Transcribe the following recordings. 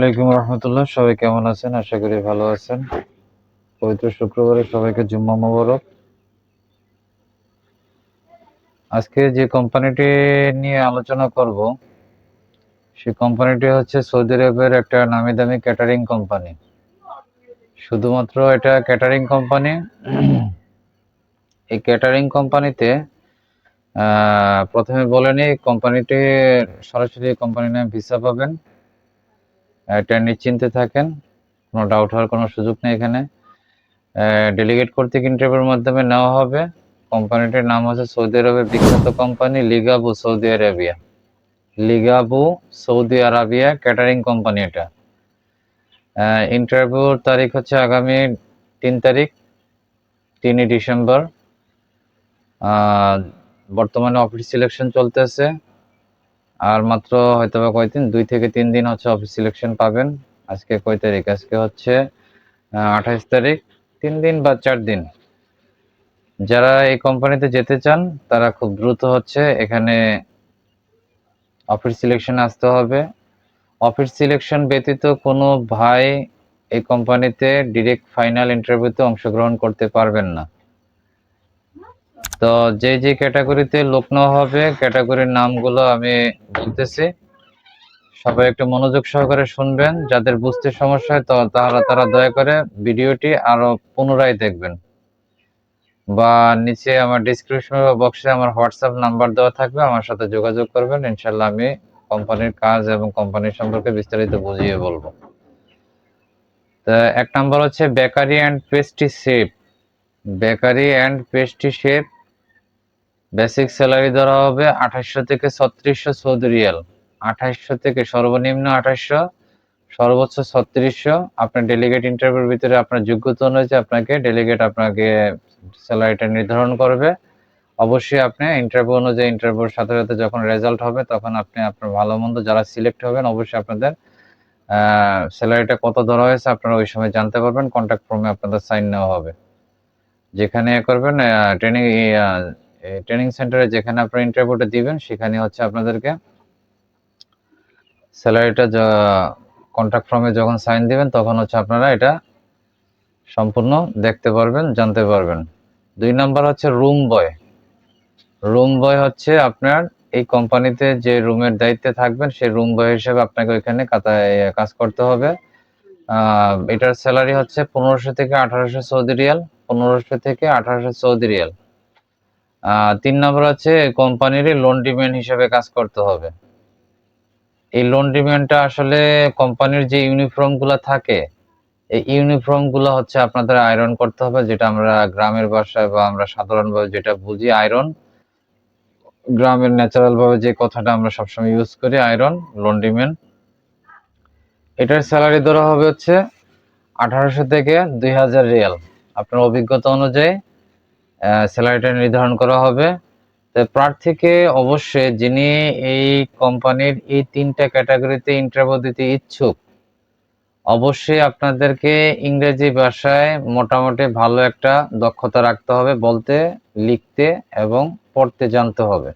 আসসালামাইকুম রহমতুল্লাহ, সবাই কেমন আছেন? আশা করি ভালো আছেন। পবিত্র শুক্রবারে সবাইকে জুম্মা মোবারক। আজকে যে কোম্পানিটি নিয়ে আলোচনা করব কোম্পানিটি হচ্ছে সৌদি আরবের একটা নামি দামি ক্যাটারিং কোম্পানি শুধুমাত্র এটা ক্যাটারিং কোম্পানি এই ক্যাটারিং কোম্পানিতে প্রথমে বলে নিই কোম্পানিটি সরাসরি কোম্পানির নামে ভিসা পাবেন। এটা নিশ্চিন্তে থাকেন, কোনো ডাউট হওয়ার কোনো সুযোগ নেই এখানে। ডেলিগেট কর্তৃক ইন্টারভিউর মাধ্যমে নেওয়া হবে। কোম্পানিটির নাম হচ্ছে সৌদি আরবের বিখ্যাত company Ligabue Saudi Arabia. Ligabue Saudi Arabia catering company এটা। ইন্টারভিউর তারিখ হচ্ছে আগামী তিন তারিখ, তিনই ডিসেম্বর। বর্তমানে অফিস সিলেকশন চলতেছে। আর মাত্র হয়তো বা কয়দিন? দুই থেকে তিন দিন হচ্ছে অফিস সিলেকশন পাবেন। আজকে কয় তারিখ? আজকে হচ্ছে আঠাইশ তারিখ। তিন দিন বা চার দিন? যারা এই কোম্পানিতে যেতে চান, তারা খুব দ্রুত হচ্ছে এখানে অফিস সিলেকশন আসতে হবে। অফিস সিলেকশন ব্যতীত কোনো ভাই এই কোম্পানিতে ডিরেক্ট ফাইনাল ইন্টারভিউতে অংশগ্রহণ করতে পারবেন না। তো যে যে ক্যাটাগরিতে লোক নেওয়া হবে, ক্যাটাগরির নামগুলো আমি বলতেছি। সবাই একটু মনোযোগ সহকারে শুনবেন। যাদের বুঝতে সমস্যা হয়, তো তারা তারা দয়া করে ভিডিওটি আরও পুনরায় দেখবেন। বা নিচে আমার ডিসক্রিপশন বক্সে আমার হোয়াটসঅ্যাপ নাম্বার দেওয়া থাকবে, আমার সাথে যোগাযোগ করবেন। ইনশাল্লাহ আমি কোম্পানির কাজ এবং কোম্পানির সম্পর্কে বিস্তারিত বুঝিয়ে বলব। তা এক নাম্বার হচ্ছে bakery and pastry shop bakery and pastry shop basic salary ধরা হবে আঠাশশো থেকে ছত্রিশশো সৌদি রিয়াল। আঠাশশো থেকে সর্বনিম্ন আঠাশশো, সর্বোচ্চ ছত্রিশশো। আপনার ডেলিগেট ইন্টারভিউর ভিতরে আপনার যোগ্যতা অনুযায়ী আপনাকে ডেলিগেট আপনাকে স্যালারিটা নির্ধারণ করবে। অবশ্যই আপনি ইন্টারভিউ অনুযায়ী ইন্টারভিউর সাথে সাথে যখন রেজাল্ট হবে তখন আপনি আপনার ভালো মন্দ যারা সিলেক্ট হবেন অবশ্যই আপনাদের স্যালারিটা কত ধরা হয়েছে আপনারা ওই সময় জানতে পারবেন। কন্ট্যাক্ট ফর্মে আপনাদের সাইন নেওয়া হবে। যেখানে করবেন ট্রেনিং ট্রেনিং সেন্টারে যেখানে আপনার ইন্টারভিউটা দিবেন, সেখানে হচ্ছে আপনাদেরকে স্যালারিটা কন্ট্রাক্ট ফর্মে যখন সাইন দিবেন, তখন হচ্ছে আপনারা এটা সম্পূর্ণ দেখতে পারবেন, জানতে পারবেন। দুই নাম্বার হচ্ছে রুম বয় রুম বয় হচ্ছে আপনার এই কোম্পানিতে যে রুমের দায়িত্বে থাকবেন, সেই রুম বয় হিসেবে আপনাকে ওইখানে কাজ করতে হবে। এটার স্যালারি হচ্ছে পনেরোশো থেকে আঠারোশো সৌদি রিয়াল। পনেরোশো থেকে আঠারোশো সৌদি রিয়াল। তিন নম্বর হচ্ছে কোম্পানির লোন ডিমেন্ট হিসেবে কাজ করতে হবে। এই লোন ডিমেন্টটা আসলে কোম্পানির যে ইউনিফর্মগুলো থাকে, এই ইউনিফর্মগুলো হচ্ছে আপনাদের আয়রন করতে হবে, যেটা আমরা গ্রামের বাসায় বা আমরা সাধারণভাবে যেটা বুঝি আয়রন গ্রামের ন্যাচারাল ভাবে যে কথাটা আমরা সবসময় ইউজ করি আয়রন লন্ড্রিম্যান এটার স্যালারি ধরা হবে হচ্ছে আঠারোশো থেকে দুই হাজার রিয়াল। আপনার অভিজ্ঞতা অনুযায়ী স্যালারিটা নির্ধারণ করা হবে। তো প্রার্থীকে অবশ্যই যিনি এই কোম্পানির এই তিনটা ক্যাটাগরিতে ইন্টারভিউ দিতে ইচ্ছুক, অবশ্যই আপনাদেরকে ইংরেজি ভাষায় মোটামুটি ভালো একটা দক্ষতা রাখতে হবে, বলতে, লিখতে এবং পড়তে জানতে হবে।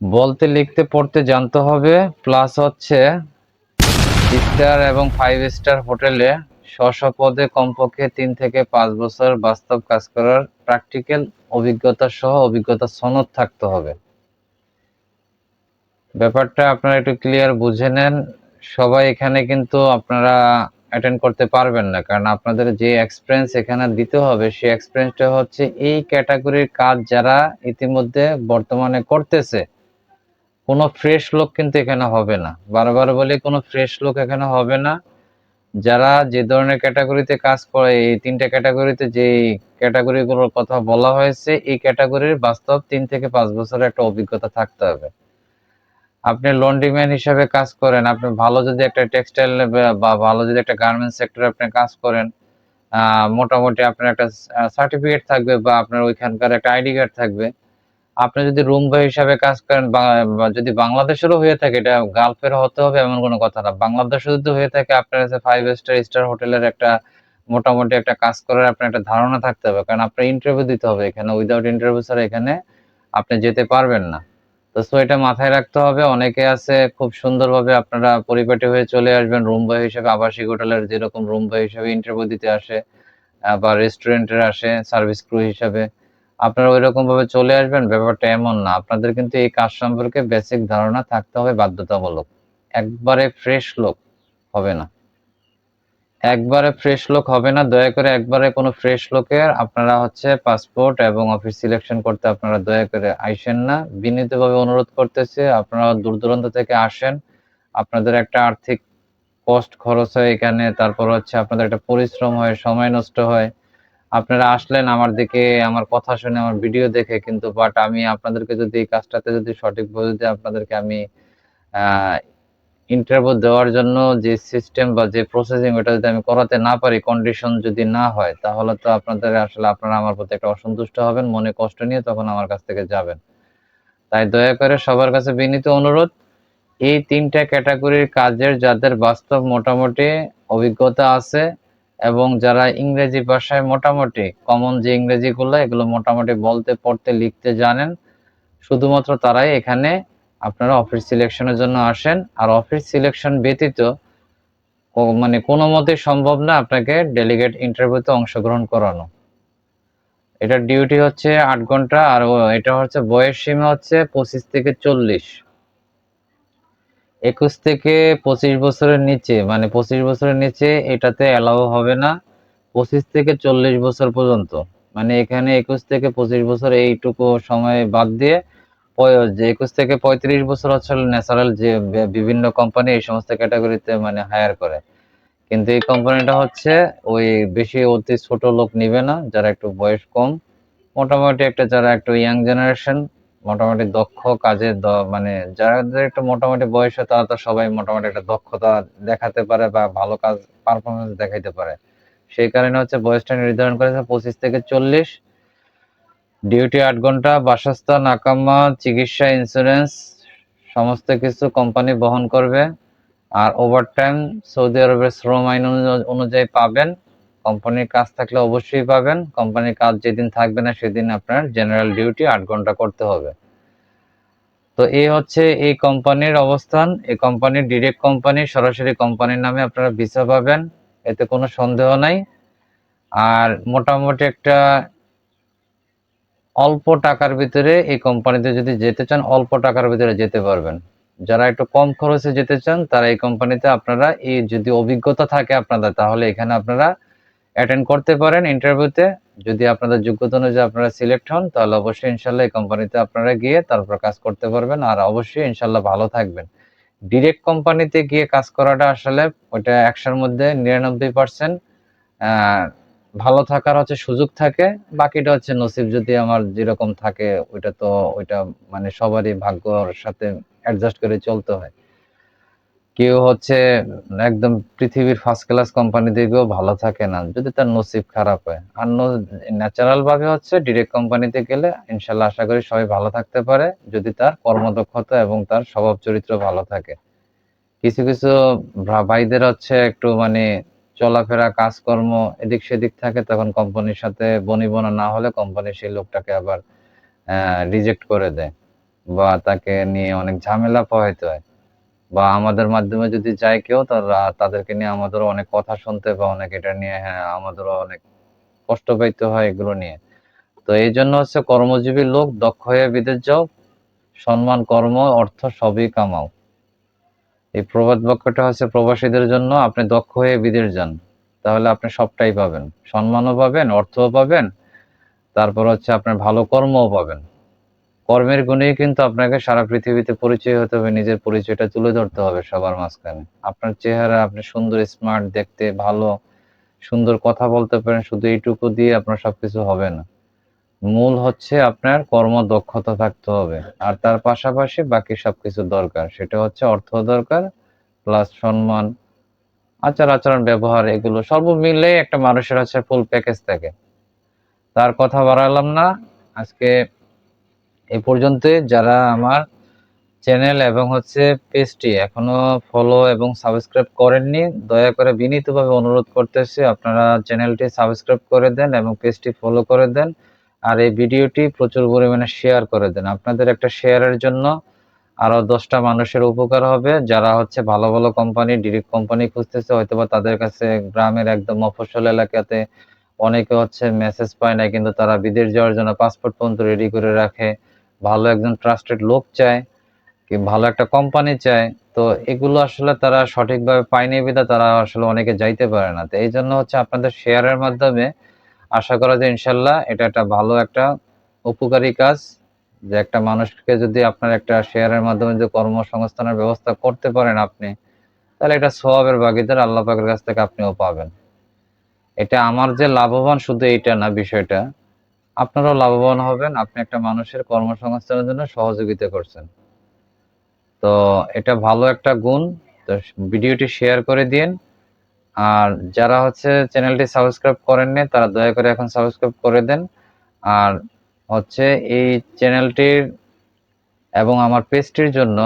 বলতে, লিখতে, পড়তে জানতে হবে প্লাস হচ্ছে স্টার এবং ফাইভ স্টার হোটেলে স্ব পদে কমপক্ষে তিন থেকে পাঁচ বছর বাস্তব কাজ করার প্র্যাকটিক্যাল অভিজ্ঞতা সহ অভিজ্ঞতা সনদ থাকতে হবে। ব্যাপারটা আপনারা একটু ক্লিয়ার বুঝে নেন। সবাই এখানে কিন্তু আপনারা অ্যাটেন্ড করতে পারবেন না, কারণ আপনাদের যে এক্সপিরিয়েন্স এখানে দিতে হবে, সেই এক্সপিরিয়েন্সটা হচ্ছে এই ক্যাটাগরির কাজ যারা ইতিমধ্যে বর্তমানে করতেছে, কোনো ফ্রেশ লোক কিন্তু এখানে হবে না। বারবার বলে, কোনো ফ্রেশ লোক এখানে হবে না। যারা যে ধরনের ক্যাটাগরিতে কাজ করে, এই তিনটা ক্যাটাগরিতে যে ক্যাটাগরিগুলোর কথা বলা হয়েছে, এই ক্যাটাগরির বাস্তব তিন থেকে পাঁচ বছরের একটা অভিজ্ঞতা থাকতে হবে। আপনি লন্ড্রিম্যান হিসাবে কাজ করেন, আপনি ভালো যদি একটা টেক্সটাইল বা ভালো যদি একটা গার্মেন্টস সেক্টরে আপনি কাজ করেন মোটামুটি আপনার একটা সার্টিফিকেট থাকবে বা আপনার ওইখানকার একটা আইডি কার্ড থাকবে। আপনি যদি রুম বয় হিসাবে কাজ করেন যদি বাংলাদেশেরও হয়ে থাকে, এটা গালফের হতে হবে এমন কোনো কথা না। বাংলাদেশে যদি হয়ে থাকে, আপনার কাছে ফাইভ স্টার স্টার হোটেলের একটা মোটামুটি একটা কাজ করার আপনার একটা ধারণা থাকতে হবে। কারণ আপনার ইন্টারভিউ দিতে হবে এখানে। উইদাউট ইন্টারভিউ ছাড়া এখানে আপনি যেতে পারবেন না। তো সো এটা মাথায় রাখতে হবে। অনেকে আছে, খুব সুন্দরভাবে আপনারা পরিপাটি হয়ে চলে আসবেন। রুম বয় হিসেবে, আবাসিক হোটেলের যেরকম রুম বয় হিসেবে ইন্টারভিউ দিতে আসে বা রেস্টুরেন্টের আসে সার্ভিস ক্রু হিসাবে। আপনারা ওই ভাবে চলে আসবেন, ব্যাপারটা এমন না। আপনাদের কিন্তু এই কাজ সম্পর্কে বেসিক ধারণা থাকতে হবে, বাধ্যতামূলক। একবারে ফ্রেশ লোক হবে না। একবারে ফ্রেশ লোক হবে না, দয়া করে একবারে কোনো ফ্রেশ লোকের আপনারা হচ্ছে পাসপোর্ট এবং অফিস সিলেকশন করতে আপনারা দয়া করে আইসেন না। বিনীতভাবে অনুরোধ করতেছে, আপনারা দূর দূরান্ত থেকে আসেন। আপনাদের একটা আর্থিক কষ্ট খরচ হয় এখানে, তারপর হচ্ছে আপনাদের একটা পরিশ্রম হয়, সময় নষ্ট হয়। আপনারা আসলেন আমার দিকে, আমার কথা শুনে, আমার ভিডিও দেখে, কিন্তু বাট আমি আপনাদেরকে যদি এই কাজটাতে যদি সঠিকভাবে যদি আপনাদেরকে আমি ইন্টারভিউ দেওয়ার জন্য যে সিস্টেম বা যে প্রসেসিং ওটা যদি আমি করাতে না পারি কন্ডিশন যদি না হয়, তাহলে তো আপনাদের আসলে আপনারা আমার প্রতি একটা অসন্তুষ্ট হবেন, মনে কষ্ট নিয়ে তখন আমার কাছ থেকে যাবেন। তাই দয়া করে সবার কাছে বিনীত অনুরোধ, এই তিনটা ক্যাটাগরির কাজের যাদের বাস্তব মোটামুটি অভিজ্ঞতা আছে এবং যারা ইংরেজি ভাষায় মোটামুটি কমন যে ইংরেজিগুলো, এগুলো মোটামুটি বলতে, পড়তে, লিখতে জানেন, শুধুমাত্র তারাই এখানে আপনারা অফিস সিলেকশনের জন্য আসেন। আর অফিস সিলেকশন ব্যতীত মানে কোনো মতে সম্ভব না আপনাকে ডেলিগেট ইন্টারভিউতে অংশগ্রহণ করানো। এটার ডিউটি হচ্ছে আট ঘণ্টা, আর এটা হচ্ছে বয়স সীমা হচ্ছে পঁচিশ থেকে চল্লিশ। একুশ থেকে পঁচিশ বছরের নিচে মানে পঁচিশ বছরের নিচে এটাতে অ্যালাউ হবে না, পঁচিশ থেকে চল্লিশ বছর পর্যন্ত। মানে এখানে একুশ থেকে পঁচিশ বছর এইটুকু সময় বাদ দিয়ে যে একুশ থেকে পঁয়ত্রিশ বছর হচ্ছে ন্যাচারাল যে বিভিন্ন কোম্পানি এই সমস্ত ক্যাটাগরিতে মানে হায়ার করে। কিন্তু এই কোম্পানিটা হচ্ছে ওই বেশি অতি ছোট লোক নিবে না, যারা একটু বয়স কম। মোটামুটি একটা যারা একটু ইয়াং জেনারেশন মোটামুটি দক্ষ কাজে মানে যাদের একটু মোটামুটি বয়স তারা তো সবাই মোটামুটি একটা দক্ষতা দেখাতে পারে বা ভালো কাজ পারফরমেন্স দেখাইতে পারে। সেই কারণে হচ্ছে বয়সটা নির্ধারণ করেছে পঁচিশ থেকে চল্লিশ। ডিউটি আট ঘণ্টা, বাসস্থান আকামা চিকিৎসা ইন্স্যুরেন্স সমস্ত কিছু কোম্পানি বহন করবে। আর ওভারটাইম সৌদি আরবের শ্রম আইন অনু- অনুযায়ী পাবেন। কোম্পানির কাজ থাকলে অবশ্যই পাবেন। কোম্পানির কাজ যেদিন থাকবে না সেদিন আপনার জেনারেল ডিউটি আট ঘণ্টা করতে হবে। তো এই হচ্ছে এই কোম্পানির অবস্থান। এই কোম্পানির ডিরেক্ট কোম্পানি সরাসরি কোম্পানির নামে আপনারা ভিসা পাবেন। এতে কোনো সন্দেহ নাই। আর মোটামুটি একটা অল্প টাকার ভিতরে এই কোম্পানিতে যদি যেতে চান, অল্প টাকার ভিতরে যেতে পারবেন। যারা একটু কম খরচে যেতে চান, তারা এই কোম্পানিতে আপনারা এই যদি অভিজ্ঞতা থাকে আপনাদের, তাহলে এখানে আপনারা অ্যাটেন্ড করতে পারেন ইন্টারভিউতে যদি আপনাদের যোগ্যতা অনুযায়ী আপনারা সিলেক্ট হন, তাহলে অবশ্যই ইনশাল্লাহ এই কোম্পানিতে আপনারা গিয়ে তারপর কাজ করতে পারবেন। আর অবশ্যই ইনশাল্লাহ ভালো থাকবেন। ডিরেক্ট কোম্পানিতে গিয়ে কাজ করাটা আসলে ওইটা একশোর মধ্যে নিরানব্বই পার্সেন্ট ভালো থাকার হচ্ছে সুযোগ থাকে। বাকিটা হচ্ছে নসিব যদি আমার যেরকম থাকে, ওইটা তো, ওইটা মানে সবারই ভাগ্যর সাথে অ্যাডজাস্ট করে চলতে হয়। কেউ হচ্ছে একদম পৃথিবীর ফার্স্ট ক্লাস কোম্পানি দিকেও ভালো থাকে না, যদি তার নসিব খারাপ হয়। আর ন্যাচারাল ভাবে হচ্ছে ডিরেক্ট কোম্পানিতে গেলে ইনশাল্লাহ আশা করি সবাই ভালো থাকতে পারে, যদি তার কর্মদক্ষতা এবং তার স্বভাব চরিত্র ভালো থাকে। কিছু কিছু ভাইদের হচ্ছে একটু মানে চলাফেরা, কাজকর্ম এদিক সেদিক থাকে, তখন কোম্পানির সাথে বনিবনা না হলে কোম্পানি সেই লোকটাকে আবার রিজেক্ট করে দেয় বা তাকে নিয়ে অনেক ঝামেলা পোহাইতে হয়। বা আমাদের মাধ্যমে যদি যায় কেউ তারা তাদেরকে নিয়ে আমাদেরও অনেক কথা শুনতে বা অনেক এটা নিয়ে হ্যাঁ আমাদেরও অনেক কষ্ট পাইতে হয় এগুলো নিয়ে। তো এই জন্য হচ্ছে কর্মজীবী লোক দক্ষ হয়ে বিদেশ যাও, সম্মান, কর্ম, অর্থ সবই কামাও। এই প্রবাদ বাক্যটা হচ্ছে প্রবাসীদের জন্য আপনি দক্ষ হয়ে বিদেশ যান, তাহলে আপনি সবটাই পাবেন। সম্মানও পাবেন, অর্থও পাবেন, তারপর হচ্ছে আপনার ভালো কর্মও পাবেন। কর্মের গুণেই কিন্তু আপনাকে সারা পৃথিবীতে পরিচয় হতে হবে, নিজের পরিচয়টা তুলে ধরতে হবে সবার মাঝখানে। আপনার চেহারা, আপনি সুন্দর স্মার্ট দেখতে ভালো, সুন্দর কথা বলতে পারেন, শুধু এইটুকু দিয়ে আপনার সবকিছু হবে না। মূল হচ্ছে আপনার কর্মদক্ষতা থাকতে হবে। আর তার পাশাপাশি বাকি সবকিছু দরকার, সেটা হচ্ছে অর্থ দরকার প্লাস সম্মান, আচার আচরণ, ব্যবহার, এগুলো সর্ব মিলে একটা মানুষের হচ্ছে ফুল প্যাকেজ থাকে। তার কথা বাড়ালাম না। আজকে এই পর্যন্ত যারা আমার চ্যানেল এবং হচ্ছে পেজটি এখনও ফলো এবং সাবস্ক্রাইব করেননি, দয়া করে বিনীতভাবে অনুরোধ করতেছি আপনারা চ্যানেলটি সাবস্ক্রাইব করে দেন এবং পেজটি ফলো করে দেন আর এই ভিডিওটি প্রচুর পরিমাণে শেয়ার করে দেন। আপনাদের একটা শেয়ারের জন্য আরও দশটা মানুষের উপকার হবে। যারা হচ্ছে ভালো ভালো কোম্পানি ডিরেক্ট কোম্পানি খুঁজতেছে, হয়তোবা তাদের কাছে গ্রামের একদম মফস্বল এলাকাতে অনেকে হচ্ছে মেসেজ পায় না, কিন্তু তারা বিদেশ যাওয়ার জন্য পাসপোর্ট পর্যন্ত রেডি করে রাখে। ভালো একজন ট্রাস্টেড লোক চায় কি ভালো একটা কোম্পানি চায়, তো এগুলো আসলে তারা সঠিকভাবে পায়নি বিধা তারা আসলে অনেকে যাইতে পারে না। তো এই জন্য হচ্ছে আপনাদের শেয়ারের মাধ্যমে আশা করা যায় ইনশাল্লাহ এটা একটা ভালো একটা উপকারী কাজ যে একটা মানুষকে যদি আপনার একটা শেয়ারের মাধ্যমে যে কর্মসংস্থানের ব্যবস্থা করতে পারেন আপনি, তাহলে এটা সোয়াবের বাগিদার আল্লাহ পাকের কাছ থেকে আপনিও পাবেন। এটা আমার যে লাভবান শুধু এইটা না বিষয়টা আপনারাও লাভবান হবেন। আপনি একটা মানুষের কর্মসংস্থানের জন্য সহযোগিতা করছেন। তো এটা ভালো একটা গুণ। তো ভিডিওটি শেয়ার করে দিন। আর যারা হচ্ছে চ্যানেলটি সাবস্ক্রাইব করেননি, তারা দয়া করে এখন সাবস্ক্রাইব করে দেন। আর হচ্ছে এই চ্যানেলটির এবং আমার পেজটির জন্য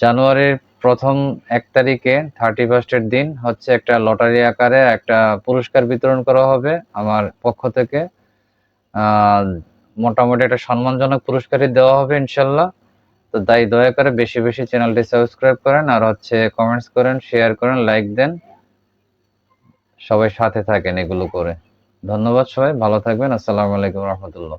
জানুয়ারির প্রথম এক তারিখে থার্টি ফার্স্টের দিন হচ্ছে একটা লটারি আকারে একটা পুরস্কার বিতরণ করা হবে আমার পক্ষ থেকে। মোটামুটি একটা সম্মানজনক পুরস্কারই দেওয়া হবে ইনশাল্লাহ। তো তাই দয়া করে বেশি বেশি চ্যানেলটি সাবস্ক্রাইব করেন আর হচ্ছে কমেন্টস করেন শেয়ার করেন লাইক দেন। সবাই সাথে থাকেন এগুলো করে। ধন্যবাদ সবাই, ভালো থাকবেন। আসসালামু আলাইকুম রহমতুল্লাহ।